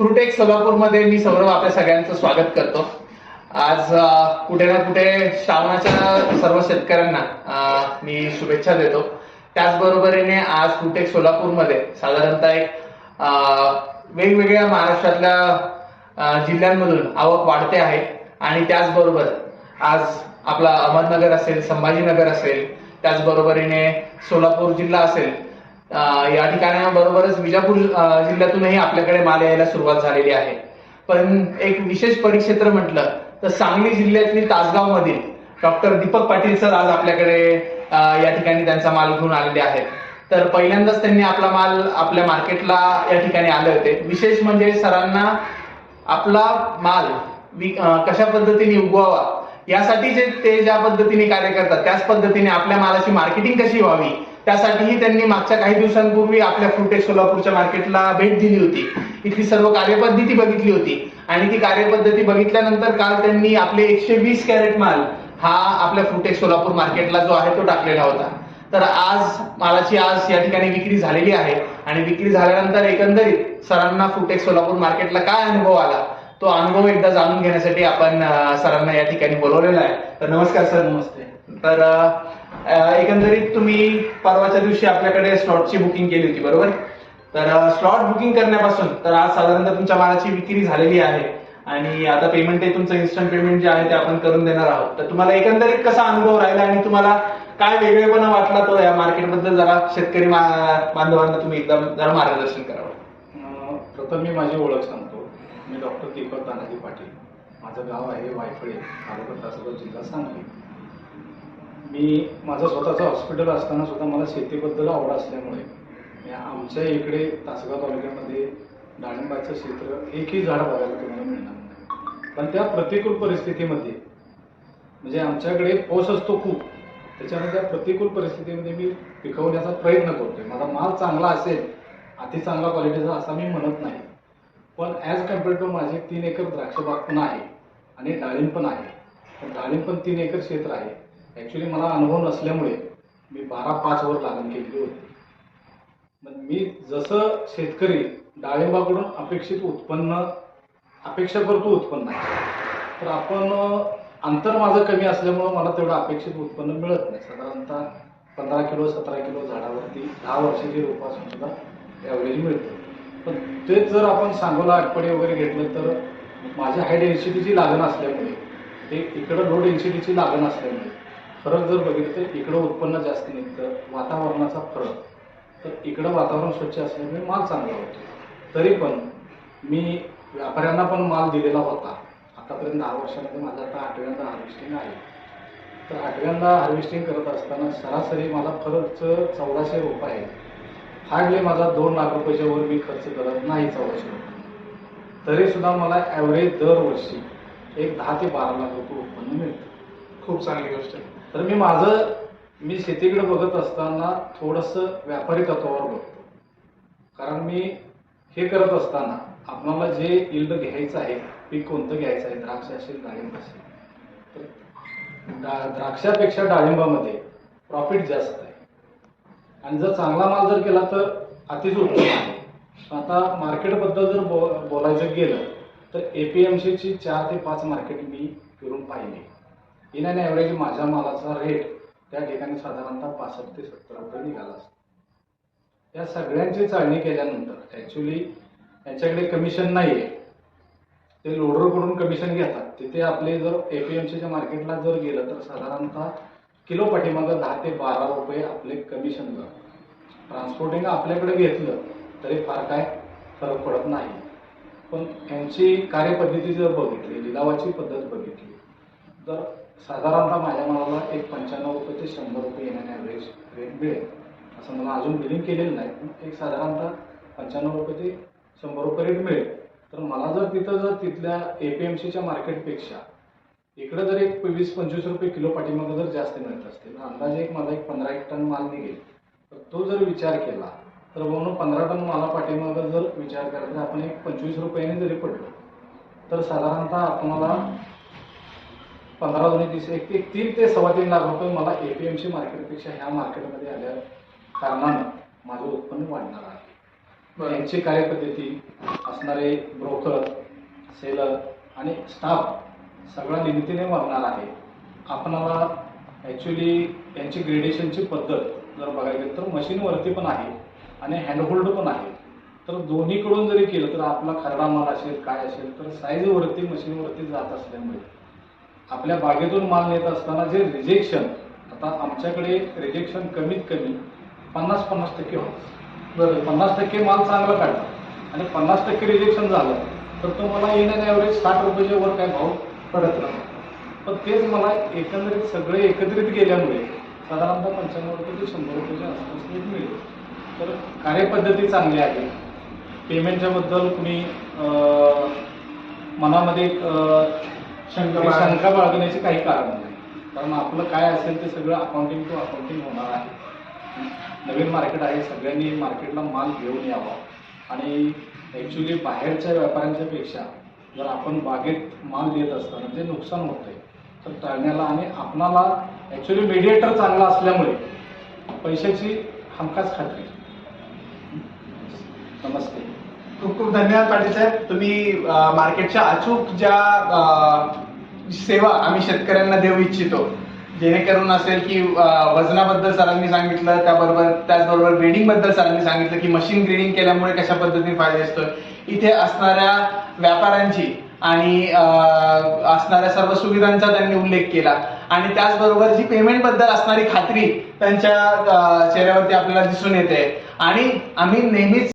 फ्रुटेक सोलापूरमध्ये मी सौरभ आपल्या सगळ्यांचं स्वागत करतो. आज कुठे ना कुठे श्रावणाच्या सर्व शेतकऱ्यांना मी शुभेच्छा देतो. त्याचबरोबरीने आज फ्रुटेक सोलापूरमध्ये साधारणतः एक वेगवेगळ्या महाराष्ट्रातल्या जिल्ह्यांमधून आवक वाढते आहे. आणि त्याचबरोबर आज आपला अहमदनगर असेल संभाजीनगर असेल त्याचबरोबरीने सोलापूर जिल्हा असेल या ठिकाणाबरोबरच विजापूर जिल्ह्यातूनही आपल्याकडे माल यायला सुरुवात झालेली आहे. पण एक विशेष परिक्षेत्र म्हटलं तर सांगली जिल्ह्यातील तासगाव मधील डॉक्टर दीपक पाटील सर आज आपल्याकडे या ठिकाणी त्यांचा माल घेऊन आलेले आहेत. तर पहिल्यांदाच त्यांनी आपला माल आपल्या मार्केटला या ठिकाणी आले होते. विशेष म्हणजे सरांना आपला माल कशा पद्धतीने उगवावा यासाठी जे ते ज्या पद्धतीने कार्य करतात त्याच पद्धतीने आपल्या मालाची मार्केटिंग कशी व्हावी त्यासाठीही त्यांनी मागच्या काही दिवसांपूर्वी आपल्या फ्रुटेक सोलापूरच्या मार्केटला भेट दिली होती. इथली सर्व कार्यपद्धती बघितली होती. आणि ती कार्यपद्धती बघितल्यानंतर काल त्यांनी आपले एकशे वीस कॅरेट माल हा आपल्या फ्रुटेक सोलापूर मार्केटला जो आहे तो टाकलेला होता. तर आज मालाची आज या ठिकाणी विक्री झालेली आहे. आणि विक्री झाल्यानंतर एकंदरीत सरांना फुटेक सोलापूर मार्केटला काय अनुभव आला तो अनुभव एकदा जाणून घेण्यासाठी आपण सरांना या ठिकाणी बोलवलेला आहे. तर नमस्कार सर. नमस्ते. तर एकंदरीत तुम्ही परवाच्या दिवशी आपल्याकडे स्लॉटची बुकिंग केली होती बरोबर? तर स्लॉट बुकिंग करण्यापासून तर आज साधारणतः तुमच्या मालाची विक्री झालेली आहे आणि आता पेमेंट आहे तुमचं इन्स्टंट पेमेंट जे आहे ते आपण करून देणार आहोत. तर तुम्हाला एकंदरीत कसा अनुभव राहिला आणि तुम्हाला काय वेगळेपणा वाटला तो या मार्केटबद्दल जरा शेतकरी बांधवांना तुम्ही एकदम जरा मार्गदर्शन करावं प्रथम मी माझी ओळख सांगतो. मी डॉक्टर दीपक तानाजी पाटील. माझं गाव आहे वायफळे तालुका जिल्हा सांगली. मी माझं स्वतःचं हॉस्पिटल असताना सुद्धा मला शेतीबद्दल आवड असल्यामुळे आमच्या इकडे तासगाव तालुक्यामध्ये डाळिंबाचं क्षेत्र एकही झाड बघायला तुम्हाला मिळणार नाही. पण त्या प्रतिकूल परिस्थितीमध्ये म्हणजे आमच्याकडे पाऊस असतो खूप त्याच्यामुळे त्या प्रतिकूल परिस्थितीमध्ये मी पिकवण्याचा प्रयत्न करतोय. माझा माल चांगला असेल अति चांगला क्वालिटीचा असा मी म्हणत नाही. पण ॲज कंपेअर टू माझे तीन एकर द्राक्षबाग पण आहे आणि डाळिंब पण आहे. पण डाळिंब पण तीन एकर क्षेत्र आहे. ॲक्च्युली मला अनुभव नसल्यामुळे मी बारा पाच वर लागण केलेली होती. मग मी जसं शेतकरी डाळिंबाकडून अपेक्षित उत्पन्न अपेक्षा करतो उत्पन्न. तर आपण अंतर माझं कमी असल्यामुळं मला तेवढं अपेक्षित उत्पन्न मिळत नाही. साधारणतः पंधरा किलो सतरा किलो झाडावरती दहा वर्षाची रोपासून सुद्धा ॲव्हरेज मिळतं. पण तेच जर आपण सांगोला आटपडे वगैरे घेतलं तर माझ्या हाय डेन्सिटीची लागण असल्यामुळे ते इकडं लो डेन्सिटीची लागण असल्यामुळे फरक जर बघितलं तर इकडं उत्पन्न जास्त निघतं वातावरणाचा फरक. तर इकडं वातावरण स्वच्छ असल्यामुळे माल चांगला होतो. तरी पण मी व्यापाऱ्यांना पण माल दिलेला होता. आतापर्यंत दहा वर्षामध्ये माझं आता आठव्यांदा हार्वेस्टिंग आहे. तर आठव्यांदा हार्वेस्टिंग करत असताना सरासरी मला खर्च चौदाशे रुपये हार्डली माझा दोन लाख रुपयाच्या वर मी खर्च करत नाही चौदाशे रुपये. मला ॲव्हरेज दरवर्षी एक दहा ते बारा लाख रुपये उत्पन्न मिळतं. खूप चांगली गोष्ट आहे. तर मी माझं मी शेतीकडे बघत असताना थोडंसं व्यापारी तत्वावर बघतो. कारण मी हे करत असताना आपणाला जे इल्ड घ्यायचं आहे पीक कोणतं घ्यायचं आहे द्राक्ष असेल डाळिंब असेल तर डा- द्राक्षापेक्षा डाळिंबामध्ये प्रॉफिट जास्त आहे. आणि जर चांगला माल जर केला तर अतिच उत्तम आहे. आता मार्केटबद्दल जर बो बोलायचं गेलं तर ए पी एम सीची चार ते पाच मार्केट मी फिरून पाहिली. इन अँड ॲव्हरेज माझ्या मालाचा रेट त्या ठिकाणी साधारणतः पासष्ट ते सत्तर रुपये निघाला असतो. या सगळ्यांची चाळणी केल्यानंतर ॲक्च्युली यांच्याकडे कमिशन नाही आहे ते लोडरकडून कमिशन घेतात. तिथे आपले जर ए पी एम सीच्या मार्केटला जर गेलं तर साधारणतः किलो पाठीमागं दहा ते बारा रुपये आपले कमिशन जातं ट्रान्सपोर्टिंग आपल्याकडे घेतलं तरी फार काय फरक पडत नाही. पण यांची कार्यपद्धती जर बघितली लिलावाची पद्धत बघितली तर साधारणतः माझ्या मालाला एक पंच्याण्णव रुपये ते शंभर रुपये येण्याने ॲव्हरेज रेट मिळेल. असं मला अजून बिलिंग केलेलं नाही. पण एक साधारणतः पंच्याण्णव रुपये ते शंभर रुपये रेट मिळेल. तर मला जर तिथं जर तिथल्या ए पी एम सीच्या मार्केटपेक्षा इकडं जर एक वीस पंचवीस रुपये किलो पाठीमागं जर जास्त मिळत असतील तर अंदाजे एक मला एक पंधरा एक टन माल निघेल. तर तो जर विचार केला तर म्हणून पंधरा टन माला पाठीमागं जर विचार करायचा आपण एक पंचवीस रुपयाने जरी पडलो तर साधारणतः आपणाला पंधरा दोन्ही तीस एक एक तीन ते सव्वा तीन लाख रुपये मला ए पी एम सी मार्केटपेक्षा ह्या मार्केटमध्ये आल्या कारणानं माझं उत्पन्न वाढणार आहे. यांची कार्यपद्धती असणारे ब्रोकर सेलर आणि स्टाफ सगळा लिमितीने वागणार आहे. आपणाला ॲक्च्युली यांची ग्रेडेशनची पद्धत जर बघायला गेलं तर मशीनवरती पण आहे आणि हँडहोल्ड पण आहे. तर दोन्हीकडून जरी केलं तर आपला खरडा माल असेल काय असेल तर साईजवरती मशीनवरती जात असल्यामुळे. आपल्या बागेतून माल नेत असताना जे रिजेक्शन आता आमच्याकडे रिजेक्शन कमीत कमी पन्नास पन्नास टक्के होतं. बरं पन्नास टक्के माल चांगला काढला आणि पन्नास टक्के रिजेक्शन झालं तर तो मला इन अँड ॲव्हरेज साठ रुपयाच्या वर काय भाव पडत नाही. पण तेच मला एकंदरीत सगळे एकत्रित गेल्यामुळे साधारणतः पंच्याण्णव रुपये ते शंभर रुपयाच्या आसपास रेट मिळेल. तर कार्यपद्धती चांगली आहे. पेमेंटच्याबद्दल कुणी तुम्ही मनामध्ये एक, शंका बाळगा- शंका बाळगण्याचे काही कारण नाही. कारण आपलं काय असेल ते सगळं अकाउंटिंग टू अकाउंटिंग होणार आहे. नवीन मार्केट आहे सगळ्यांनी मार्केटला माल घेऊन यावा. आणि ॲक्च्युली बाहेरच्या व्यापाऱ्यांच्या पेक्षा जर आपण बागेत माल देत असताना जे नुकसान होतंय तर टाळण्याला आणि आपणाला ॲक्च्युली मीडिएटर चांगला असल्यामुळे पैशाची हमखास खात्री. नमस्ते. खूप खूप धन्यवाद पाटील साहेब. तुम्ही मार्केटच्या अचूक ज्या सेवा आम्ही शेतकऱ्यांना देऊ इच्छितो जेणेकरून असेल की वजनाबद्दल सरांनी सांगितलं त्याबरोबर त्याचबरोबर ग्रेडिंगबद्दल सरांनी सांगितलं की मशीन ग्रेडिंग केल्यामुळे कशा पद्धतीने फायदा असतो इथे असणाऱ्या व्यापाऱ्यांची आणि असणाऱ्या सर्व सुविधांचा त्यांनी उल्लेख केला. आणि त्याचबरोबर जी पेमेंटबद्दल असणारी खात्री त्यांच्या चेहऱ्यावरती आपल्याला दिसून येते. आणि आम्ही नेहमीच